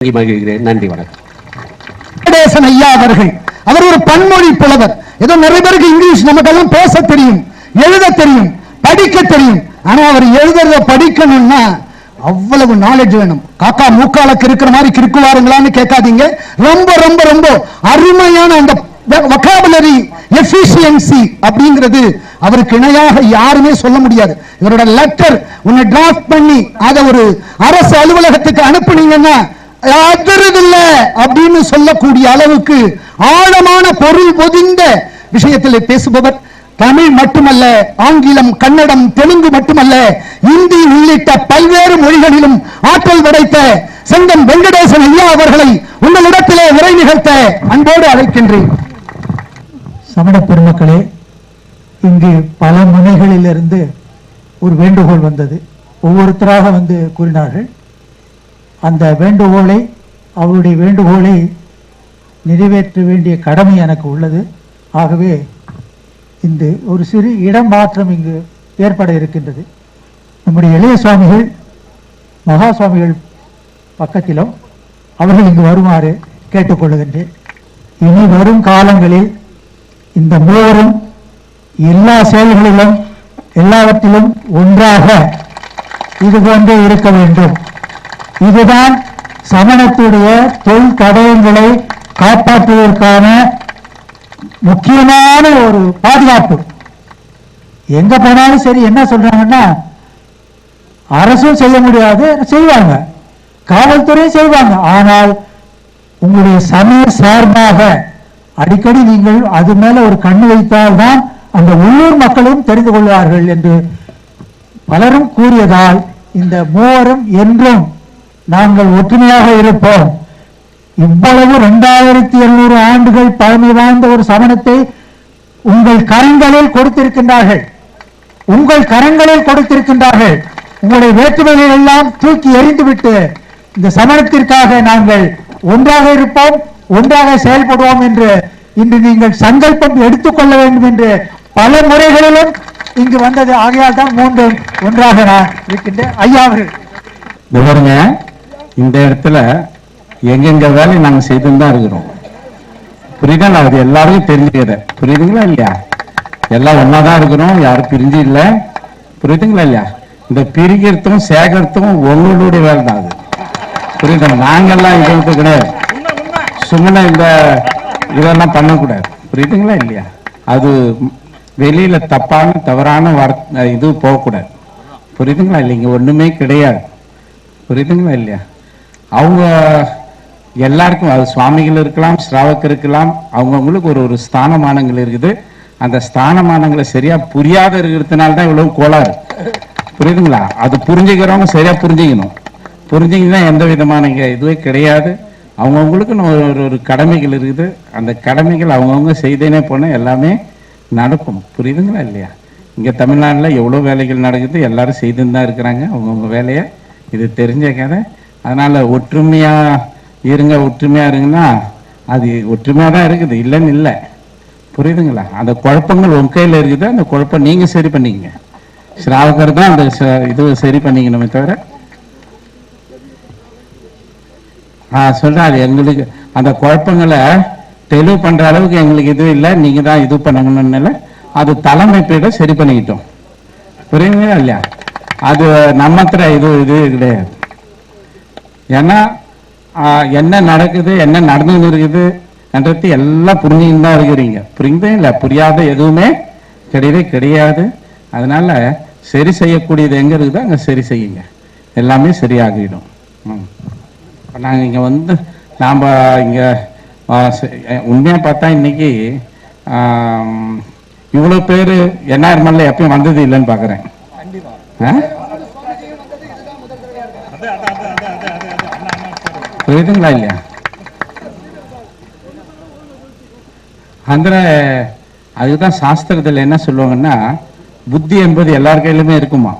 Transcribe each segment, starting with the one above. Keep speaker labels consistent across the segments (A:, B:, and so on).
A: வணங்கி மகிழ்கிறேன். நன்றி வணக்கம்.
B: ஐயா அவர்கள் அவர் ஒரு பன்மொழி புலவர். ஏதோ நிறைய பேருக்கு இங்கிலீஷ் நமக்கெல்லாம் பேச தெரியும் எழுத தெரியும் படிக்க தெரியும். ஆனா அவர் எழுதுறத படிக்கணும்னா அவ்வளவு நாலேஜ் வேணும். காக்கா மூக்காலக்கு இருக்கிற மாதிரி கிறுக்குவாருங்களான்னு கேட்காதீங்க. ரொம்ப ரொம்ப ரொம்ப அருமையான அந்த வொக்காபுலரி எஃபிஷியன்சி அப்படிங்கிறது அவருக்கு இணையாக யாருமே சொல்ல முடியாது. இவரோட லெட்டர் உன்னை டிராஃப்ட் பண்ணி அதை ஒரு அரசு அலுவலகத்துக்கு அனுப்புனீங்கன்னா அப்படின்னு சொல்லக்கூடிய அளவுக்கு ஆழமான பொருள் பொதிந்த விஷயத்தில் பேசுபவர் தமிழ் மட்டுமல்ல ஆங்கிலம் கன்னடம் தெலுங்கு மட்டுமல்ல இந்தி உள்ளிட்ட பல்வேறு மொழிகளிலும் ஆற்றல் படைத்த செங்கம் வெங்கடேசன் ஐயா அவர்களை உங்களிடத்திலே உரை நிகழ்த்த அன்போடு அழைக்கின்றேன்.
C: சமண பெருமக்களே இங்கு பல முனைகளிலிருந்து ஒரு வேண்டுகோள் வந்தது. ஒவ்வொருத்தராக வந்து கூறினார்கள். அந்த வேண்டுகோளை அவருடைய வேண்டுகோளை நிறைவேற்ற வேண்டிய கடமை எனக்கு உள்ளது. ஆகவே இந்த ஒரு சிறு இடம் மாற்றம் இங்கு ஏற்பட இருக்கின்றது. நம்முடைய இளைய சுவாமிகள் மகா சுவாமிகள் பக்கத்திலும் அவர்கள் இங்கு வருமாறு கேட்டுக்கொள்ளுகின்றேன் இனி வரும் காலங்களில் இந்த மூவரும் எல்லா செயல்களிலும் எல்லாவற்றிலும் ஒன்றாக இது போன்றே இருக்க வேண்டும். இதுதான் சமணத்துடைய தொல் தடயங்களை காப்பாற்றுவதற்கான முக்கியமான ஒரு பாதுகாப்பு. எங்க போனாலும் சரி என்ன சொல்றாங்கன்னா அரசும் செய்ய முடியாது செய்வாங்க. காவல்துறையும் செய்வாங்க. ஆனால் உங்களுடைய சமய சார்பாக அடிக்கடி நீங்கள் அது மேல ஒரு கண்ணு வைத்தால்தான் அந்த உள்ளூர் மக்களும் தெரிந்து கொள்வார்கள் என்று பலரும் கூறியதால் இந்த மூவரும் என்றும் நாங்கள் ஒற்றுமையாக இருப்போம். இவ்வளவு இரண்டாயிரத்தி எழுநூறு ஆண்டுகள் பழமை வாய்ந்த ஒரு சமணத்தை உங்கள் கரங்களில் கொடுத்திருக்கின்றார்கள். உங்கள் கரங்களில் கொடுத்திருக்கின்றார்கள். உங்களுடைய வேற்றுமைகள் எல்லாம் தூக்கி எறிந்துவிட்டு இந்த சமணத்திற்காக நாங்கள் ஒன்றாக இருப்போம் ஒன்றாக செயல்படுவோம் என்று இன்று நீங்கள் சங்கல்பம் எடுத்துக்கொள்ள வேண்டும் என்று பல முறைகளிலும் இங்கு வந்தது. ஆகையால் தான் மூன்றும் ஒன்றாக நான் இருக்கின்ற ஐயா அவர்கள்.
D: இந்த இடத்துல எங்கெங்க வேலையை நாங்கள் செய்துன்னு தான் இருக்கிறோம். புரியுதா? நான் அது எல்லாருக்கும் தெரிஞ்சுக்கிற புரியுதுங்களா இல்லையா? எல்லாம் ஒன்றா தான் இருக்கிறோம். யாரும் பிரிஞ்சு இல்லை. புரியுதுங்களா இல்லையா? இந்த பிரிக்கிறதும் சேர்க்கறதும் உங்களுடைய வேலை தான் அது. புரியுது? நாங்கள்லாம் இது கிடையாது. சும்மா இந்த இதெல்லாம் பண்ணக்கூடாது. புரியுதுங்களா இல்லையா? அது வெளியில தப்பான தவறான வார் இது போகக்கூடாது. புரியுதுங்களா இல்லைங்க ஒன்றுமே கிடையாது. புரியுதுங்களா இல்லையா? அவங்க எல்லாருக்கும் அது சுவாமிகள் இருக்கலாம் ஸ்ராவக்கர் இருக்கலாம் அவங்கவுங்களுக்கு ஒரு ஒரு ஸ்தானமானங்கள் இருக்குது. அந்த ஸ்தானமானங்களை சரியா புரியாத இருக்கிறதுனால தான் இவ்வளவு கோளாறு. புரியுதுங்களா? அது புரிஞ்சுக்கிறவங்க சரியா புரிஞ்சுக்கணும். புரிஞ்சுங்கன்னா எந்த விதமான இதுவே கிடையாது. அவங்கவுங்களுக்கு ஒரு ஒரு- ஒரு கடமைகள் இருக்குது. அந்த கடமைகள் அவங்கவுங்க செய்தேனே போனால் எல்லாமே நடக்கும். புரியுதுங்களா இல்லையா? இங்கே தமிழ்நாட்டில் எவ்வளோ வேலைகள் நடக்குது எல்லாரும் செய்துன்னு தான் இருக்கிறாங்க. அவங்கவுங்க வேலையை இது தெரிஞ்ச கதை. அதனால் ஒற்றுமையாக இருங்க ஒற்றுமையாக இருங்கன்னா அது ஒற்றுமையாக தான் இருக்குது. இல்லைன்னு இல்லை. புரியுதுங்களா? அந்த குழப்பங்கள் உங்க கையில் இருக்குது அந்த குழப்பம் நீங்கள் சரி பண்ணிக்கங்க. ஸ்ராவகர் தான் அந்த ச- இது சரி பண்ணிக்கணுமே தவிர ஆ சொல்றேன் அது எங்களுக்கு அந்த குழப்பங்களை தெளிவு பண்ணுற அளவுக்கு எங்களுக்கு இது இல்லை நீங்கள் தான் இது பண்ணணும்னு அது தலைமைப்பீட சரி பண்ணிக்கிட்டோம். புரியுங்களா இல்லையா? அது நம்மத்திர இது இது கிடையாது. ஏன்னா ஆ, என்ன நடக்குது என்ன நடந்துன்னு இருக்குது என்றது எல்லாம் புரிஞ்சுன்னு தான் இருக்கிறீங்க. புரியுதே இல்லை? புரியாத எதுவுமே கிடையவே கிடையாது. அதனால சரி செய்யக்கூடியது எங்க இருக்குதோ அங்க சரி செய்யுங்க. எல்லாமே சரியாகிடும். இப்போ நாங்கள் இங்கே வந்து நாம் இங்கே உண்மையாக பார்த்தா இன்னைக்கு இவ்வளோ பேர் என்ஆர்மல்ல எப்பயும் வந்தது இல்லைன்னு பார்க்குறேன் புரியுதுங்களா இல்லையா? அந்த அதுதான் சாஸ்திரத்தில் என்ன சொல்லுவாங்கன்னா புத்தி என்பது எல்லார் கையிலுமே இருக்குமா?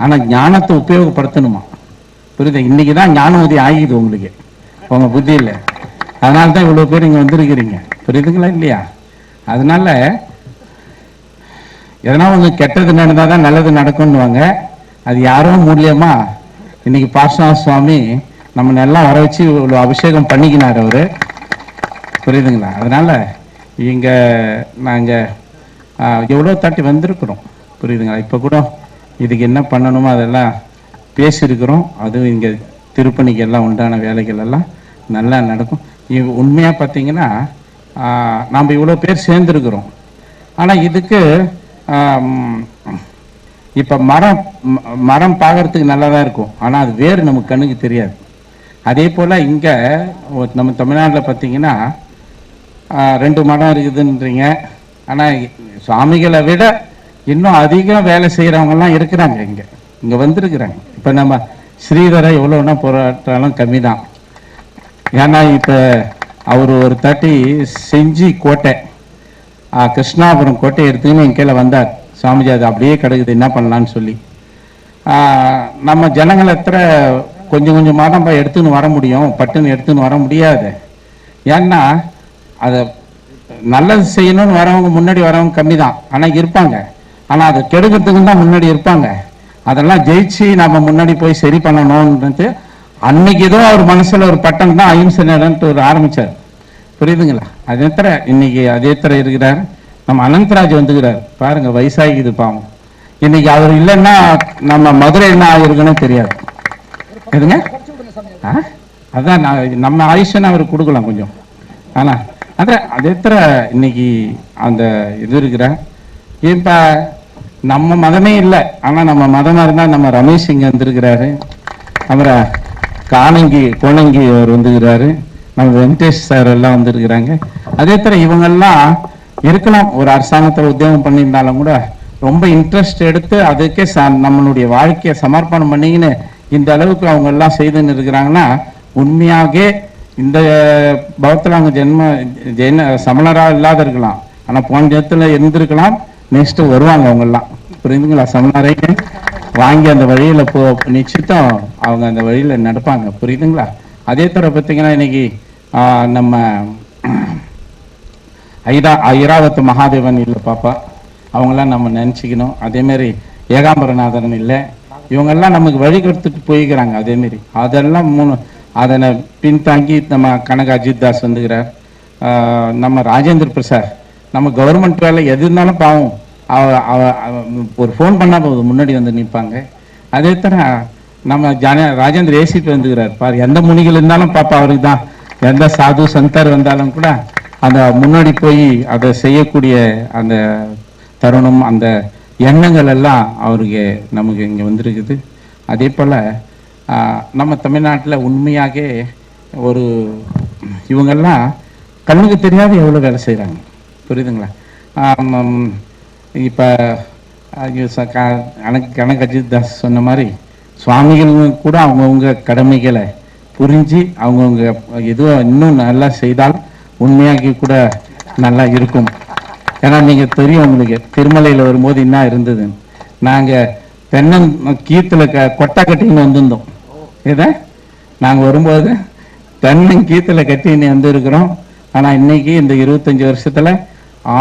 D: ஆனால் ஞானத்தை உபயோகப்படுத்தணுமா? புரியுது? இன்னைக்கு தான் ஞான உதவி ஆகிது உங்களுக்கு. உங்க இல்லை. அதனால தான் இவ்வளோ பேர் இங்கே வந்திருக்கிறீங்க. புரியுதுங்களா இல்லையா? அதனால எதனா ஒன்று கெட்டது நடந்தால் தான் நல்லது நடக்கும்னுவாங்க. அது யாரோ மூலியமா இன்னைக்கு பாஷா சுவாமி நம்ம எல்லாம் வர வச்சு இவ்வளோ அபிஷேகம் பண்ணிக்கினார் அவரு. புரியுதுங்களா? அதனால இங்க நாங்க எவ்வளோ தாட்டி வந்திருக்கிறோம். புரியுதுங்களா? இப்போ கூட இதுக்கு என்ன பண்ணணுமோ அதெல்லாம் பேசியிருக்கிறோம். அதுவும் இங்க திருப்பணிக்கு எல்லாம் உண்டான வேலைகள் எல்லாம் நல்லா நடக்கும். உண்மையாக உண்மையா பார்த்தீங்கன்னா ஆஹ், நாம் இவ்வளோ பேர் சேர்ந்துருக்கிறோம். ஆனா இதுக்கு இப்போ மரம் ம- மரம் பார்க்கறதுக்கு நல்லா தான் இருக்கும். ஆனா அது வேறு நமக்கு கண்ணுக்கு தெரியாது. அதே போல் இங்கே நம்ம தமிழ்நாட்டில் பார்த்தீங்கன்னா ரெண்டு மடம் இருக்குதுன்றீங்க. ஆனால் சுவாமிகளை விட இன்னும் அதிகம் வேலை செய்கிறவங்கலாம் இருக்கிறாங்க இங்கே. இங்கே வந்திருக்கிறாங்க. இப்போ நம்ம ஸ்ரீதரை எவ்வளோனா போராட்டாலும் கம்மி தான் ஏன்னா இப்போ அவர் ஒரு தாட்டி செஞ்சி கோட்டை கிருஷ்ணாபுரம் கோட்டை எடுத்துக்கின்னு என் கீழே வந்தார். சுவாமிஜி அது அப்படியே கிடக்குது. என்ன பண்ணலான்னு சொல்லி. நம்ம ஜனங்கள் எத்தனை கொஞ்சம் கொஞ்சமாக நம்ம எடுத்துன்னு வர முடியும். பட்டுன்னு எடுத்துன்னு வர முடியாது. ஏன்னா அதை நல்லது செய்யணும்னு வரவங்க முன்னாடி வரவங்க கம்மி தான் ஆனால் இருப்பாங்க. ஆனால் அதை கெடுக்கிறதுக்கு தான் முன்னாடி இருப்பாங்க. அதெல்லாம் ஜெயிச்சு நம்ம முன்னாடி போய் சரி பண்ணணும்ன்றது அன்னைக்கு ஏதோ அவர் மனசில் ஒரு பட்டம் தான் அஹிம்சை நடன்ட்டு ஒரு ஆரம்பித்தார் புரியுதுங்களா? அதே தர இன்னைக்கு அதே தர இருக்கிறார். நம்ம அனந்தராஜ் வந்துக்கிறார். பாருங்க வயசாகிது பாவம். இன்னைக்கு அவர் இல்லைன்னா நம்ம மதுரை என்ன ஆகிருக்குன்னு தெரியாது. எதுங்க? ஆ? அதான் நான் நம்ம ஆயுஷன் அவர் கொடுக்கலாம் கொஞ்சம். ஆனா அதான் அதே தர இன்னைக்கு அந்த இது இருக்கிற? இப்ப நம்ம மதமே இல்லை. ஆனால் நம்ம மதமாக இருந்தால் நம்ம ரமேஷ் இங்கே வந்திருக்கிறாரு. அப்புறம் காணங்கி கோணங்கி அவர் வந்துருக்கிறாரு நம்ம வெங்கடேஷ் சார் எல்லாம் வந்திருக்கிறாங்க. அதே தர இவங்கெல்லாம் இருக்கலாம். ஒரு அரசாங்கத்தில் உத்தியோகம் பண்ணியிருந்தாலும் கூட ரொம்ப இன்ட்ரெஸ்ட் எடுத்து அதுக்கே ச- நம்மளுடைய வாழ்க்கையை சமர்ப்பணம் பண்ணிக்கின்னு இந்த அளவுக்கு அவங்க எல்லாம் செய்துன்னு இருக்கிறாங்கன்னா உண்மையாகவே இந்த பவத்தில் அவங்க ஜென்ம ஜென சமணராக இல்லாத இருக்கலாம். ஆனால் போன ஜென்மத்துல இருந்திருக்கலாம். நெக்ஸ்ட்டு வருவாங்க அவங்கெல்லாம் புரியுதுங்களா? சமணரை வாங்கி அந்த வழியில் போ நிச்சயம் அவங்க அந்த வழியில் நடப்பாங்க. புரியுதுங்களா? அதே தர பார்த்தீங்கன்னா இன்னைக்கு நம்ம ஐரா ஐராவத்து மகாதேவன் இல்லை பாப்பா. அவங்களாம் நம்ம நினச்சிக்கணும். அதேமாரி ஏகாம்பரநாதன் இல்லை. இவங்கெல்லாம் நமக்கு வழி கொடுத்துட்டு போய்க்கிறாங்க அதேமாரி. அதெல்லாம் மூணு அதனை பின்தாங்கி நம்ம கனக அஜித் தாஸ் வந்துக்கிறார் நம்ம ராஜேந்திர பிரசாத். நம்ம கவர்மெண்ட் வேலை எது இருந்தாலும் பாவம். அவ அவ அவ- ஒரு ஃபோன் பண்ணால் போதும் முன்னாடி வந்து நிற்பாங்க அதே தர நம்ம ஜான ராஜேந்திர ஏசிட்டு வந்துக்கிறார். பாரு எந்த முனிகள் இருந்தாலும் பாப்பா அவருக்கு தான். எந்த சாது சந்தர் வந்தாலும் கூட அந்த முன்னாடி போய் அதை செய்யக்கூடிய அந்த தருணம் அந்த எண்ணங்கள் எல்லாம் அவருக்கு நமக்கு இங்கே வந்திருக்குது. அதே போல் நம்ம தமிழ்நாட்டில் உண்மையாக ஒரு இவங்கெல்லாம் கண்ணுக்கு தெரியாத எவ்வளோ வேலை செய்கிறாங்க. புரியுதுங்களா? இப்போ கணக்கு கணக்கு தாஸ் சொன்ன மாதிரி சுவாமிகள் கூட அவங்கவுங்க கடமைகளை புரிஞ்சு அவங்கவுங்க எதுவும் இன்னும் நல்லா செய்தால் உண்மையாகி கூட நல்லா இருக்கும். ஏன்னா நீங்கள் தெரியும் உங்களுக்கு திருமலையில் வரும்போது என்ன இருந்தது? நாங்கள் தென்னன் கீத்துல க கொட்டை கட்டின்னு வந்திருந்தோம். இதை நாங்கள் வரும்போது தென்னன் கீத்துல கட்டின்னு வந்திருக்கிறோம். ஆனால் இன்னைக்கு இந்த இருபத்தஞ்சி வருஷத்தில்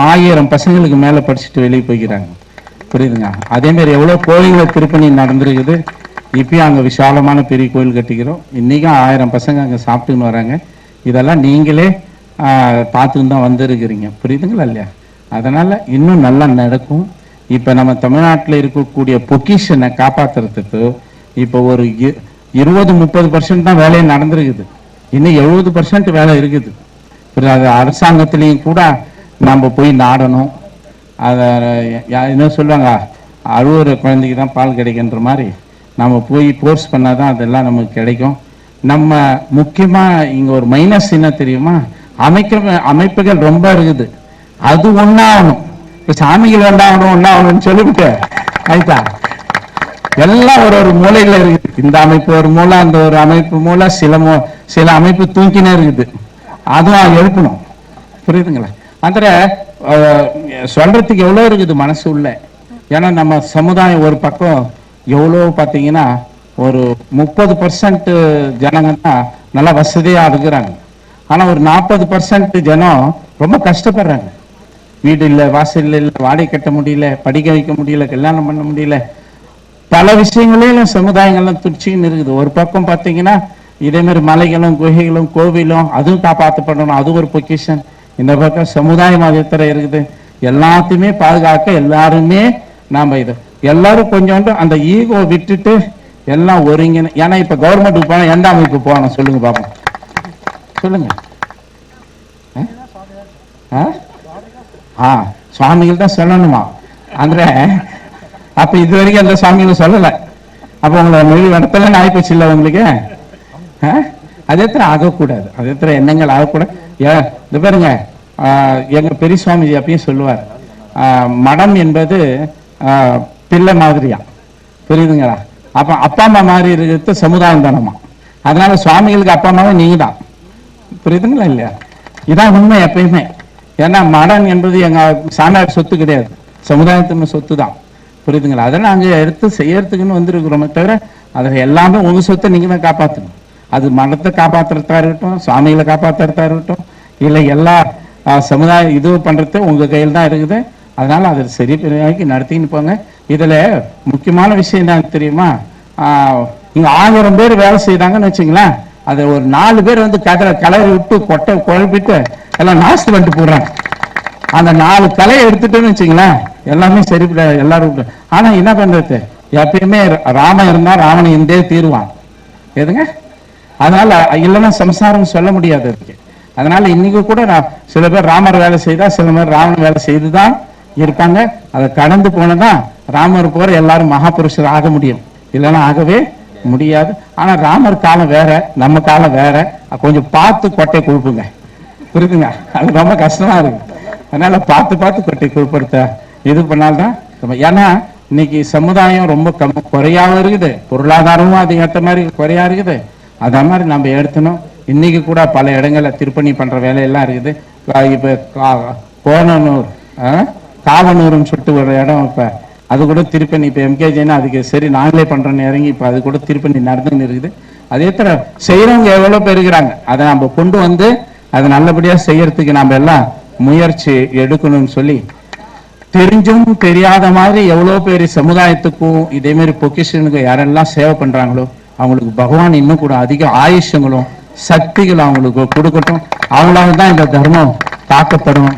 D: ஆயிரம் பசங்களுக்கு மேலே படிச்சுட்டு வெளியே போய்க்கிறாங்க. புரியுதுங்க? அதேமாரி எவ்வளோ எவ்வளவு கோயில்கள் திருப்பணி நடந்திருக்குது. இப்பயும் அங்கே விசாலமான பெரிய கோயில் கட்டிக்கிறோம். இன்றைக்கும் ஆயிரம் பசங்க அங்கே சாப்பிட்டுன்னு வராங்க. இதெல்லாம் நீங்களே பார்த்துன்னு தான் வந்திருக்கிறீங்க. புரியுதுங்களா இல்லையா? அதனால் இன்னும் நல்லா நடக்கும். இப்போ நம்ம தமிழ்நாட்டில் இருக்கக்கூடிய பொக்கிஷனை காப்பாத்துறதுக்கு இப்போ ஒரு இ- இருபது முப்பது பர்சன்ட் தான் வேலையை நடந்திருக்குது. இன்னும் எழுபது பர்சன்ட் வேலை இருக்குது. புரியுதா? அது அரசாங்கத்திலையும் கூட நம்ம போய் நாடணும். அதை என்ன சொல்லுவாங்க? அழுவுற குழந்தைக்கு தான் பால் கிடைக்குன்ற மாதிரி நம்ம போய் ப்ரோஸ் பண்ணால் தான் அதெல்லாம் நமக்கு கிடைக்கும். நம்ம முக்கியமாக இங்கே ஒரு மைனஸ் என்ன தெரியுமா? அமைக்க அமைப்புகள் ரொம்ப இருக்குது. அது ஒன்னாகணும் இப்ப சாமிகள் ஒன்றாகணும் ஒன்னாகணும்னு சொல்லிவிட்டு ஆயிட்டா? எல்லாம் ஒரு ஒரு மூலையில இருக்குது. இந்த அமைப்பு ஒரு மூலம் அந்த ஒரு அமைப்பு மூலம் சில மூ சில அமைப்பு தூக்கினே இருக்குது. அதுவும் எழுப்பணும். புரியுதுங்களா? அந்த சொல்றதுக்கு எவ்வளோ இருக்குது மனசு உள்ள? ஏன்னா நம்ம சமுதாயம் ஒரு பக்கம் எவ்வளோ பார்த்தீங்கன்னா ஒரு முப்பது பர்சன்ட் ஜனங்க தான் நல்லா வசதியா இருக்கிறாங்க. ஆனா ஒரு நாற்பது பர்சன்ட் ஜனம் ரொம்ப கஷ்டப்படுறாங்க. வீடு இல்லை வாசல் இல்லை வாடகை கட்ட முடியல படிக்க வைக்க முடியல கல்யாணம் பண்ண முடியல. பல விஷயங்களிலும் சமுதாயங்கள்லாம் துடிச்சின்னு இருக்குது. ஒரு பக்கம் பார்த்தீங்கன்னா இதே மாதிரி மலைகளும் குகைகளும் கோவிலும் அதுவும் காப்பாற்றப்படணும் அது ஒரு பொக்கிஷன் இந்த பக்கம் சமுதாய மதத்தில் இருக்குது. எல்லாத்தையுமே பாதுகாக்க எல்லாருமே நாம இது. எல்லாரும் கொஞ்சோண்டு அந்த ஈகோ விட்டுட்டு எல்லாம் ஒருங்கின ஏன்னா இப்ப கவர்மெண்ட்டுக்கு போனா எந்த அமைப்பு போகணும்? சொல்லுங்க பாப்போம். சொல்லுங்க. ஆ? ஆ? சுவாமிகள் தான் சொல்லணுமா? அந்த அப்ப இது வரைக்கும் அந்த சுவாமிகளும் சொல்லல. அப்ப உங்களை மொழி நடத்தல நாய்ப்பச்சு இல்லை உங்களுக்கு? ஆ? அது எத்தனை ஆகக்கூடாது. அது எத்தனை எண்ணங்கள் ஆகக்கூடாது. இது பாருங்க எங்க பெரிய சுவாமிஜி அப்பயும் சொல்லுவார். மடம் என்பது பிள்ளை மாதிரியா? புரியுதுங்களா? அப்ப அப்பா அம்மா மாதிரி இருக்கிறது சமுதாயம் தானம்மா. அதனால சுவாமிகளுக்கு அப்பா அம்மாவே நீங்க தான் புரியுதுங்களா இல்லையா? இதான் உண்மை எப்பயுமே. ஏன்னா மடன் என்பது எங்கள் சாமியார் சொத்து கிடையாது. சமுதாயத்தின் சொத்து தான் புரியுதுங்களா? அதை நாங்கள் எடுத்து செய்யறதுக்குன்னு வந்திருக்கிறோமே தவிர அதில் எல்லாமே உங்கள் சொத்தை நீங்கள் தான் காப்பாற்றணும் அது மடத்தை காப்பாற்றுறதா இருக்கட்டும் சுவாமிகளை காப்பாற்றுறதா இருக்கட்டும் இல்லை எல்லா சமுதாயம் இது பண்ணுறது உங்கள் கையில் தான் இருக்குது. அதனால் அதை சரி பெரியாக்கி நடத்தின்னு போங்க. இதில் முக்கியமான விஷயம் என்ன தெரியுமா? இங்கே ஆயிரம் பேர் வேலை செய்கிறாங்கன்னு வச்சுங்களேன். அதை ஒரு நாலு பேர் வந்து கதரை கலரை விட்டு கொட்டை குழப்பிட்டு எல்லாம் நாசு பண்ணிட்டு போடுறாங்க அந்த நாலு கலையை எடுத்துட்டோன்னு வச்சுங்களேன் எல்லாமே சரி எல்லாரும் ஆனா என்ன பண்றது? எப்பயுமே ராமன் இருந்தா ராவணன் இருந்தே தீருவான். எதுங்க? அதனால இல்லைன்னா சம்சாரம் சொல்ல முடியாது அதுக்கு. அதனால இன்னைக்கு கூட நான் சில பேர் ராமர் வேலை செய்தா சில பேர் ராவணன் வேலை செய்துதான் இருப்பாங்க. அதை கடந்து போனதான் ராமர் போற எல்லாரும் மகாபுருஷர் ஆக முடியும். இல்லைன்னா ஆகவே முடியாது. ஆனா ராமர் காலம் வேற நம்ம காலம் வேற. கொஞ்சம் பார்த்து கொட்டை கொழுப்புங்க. புரியுதுங்க அது ரொம்ப கஷ்டமா இருக்கு. அதனால பார்த்து பார்த்து கொட்டை குழுப்படுத்த இது பண்ணால்தான் ஏன்னா இன்னைக்கு சமுதாயம் ரொம்ப கம் குறையாவும் இருக்குது. பொருளாதாரமும் அதுக்கு ஏற்ற மாதிரி குறையா இருக்குது. அதே மாதிரி நம்ம எடுத்தணும். இன்னைக்கு கூட பல இடங்கள்ல திருப்பணி பண்ற வேலையெல்லாம் இருக்குது. இப்போ இப்ப கோணனூர் ஆ? காவனூர்னு சொல்லிட்டு ஒரு இடம் இப்ப அது கூட திருப்பணி இப்ப எம்கேஜின்னா அதுக்கு சரி நாங்களே பண்ணுறோன்னு இறங்கி இப்ப அது கூட திருப்பணி நடந்துன்னு இருக்குது. அதே தர செய்யறவங்க எவ்வளவு பேர் இருக்கிறாங்க அதை நம்ம கொண்டு வந்து அதை நல்லபடியா செய்யறதுக்கு நம்ம எல்லாம் முயற்சி எடுக்கணும்னு சொல்லி தெரிஞ்சும் தெரியாத மாதிரி எவ்வளவு பேர் சமுதாயத்துக்கும் இதே மாதிரி பொக்கிஷனுக்கு யாரெல்லாம் சேவை பண்றாங்களோ அவங்களுக்கு பகவான் இன்னும் கூட அதிக ஆயுஷங்களும் சக்திகளும் அவங்களுக்கு கொடுக்கட்டும். அவங்களால தான் இந்த தர்மம் தாக்கப்படும்.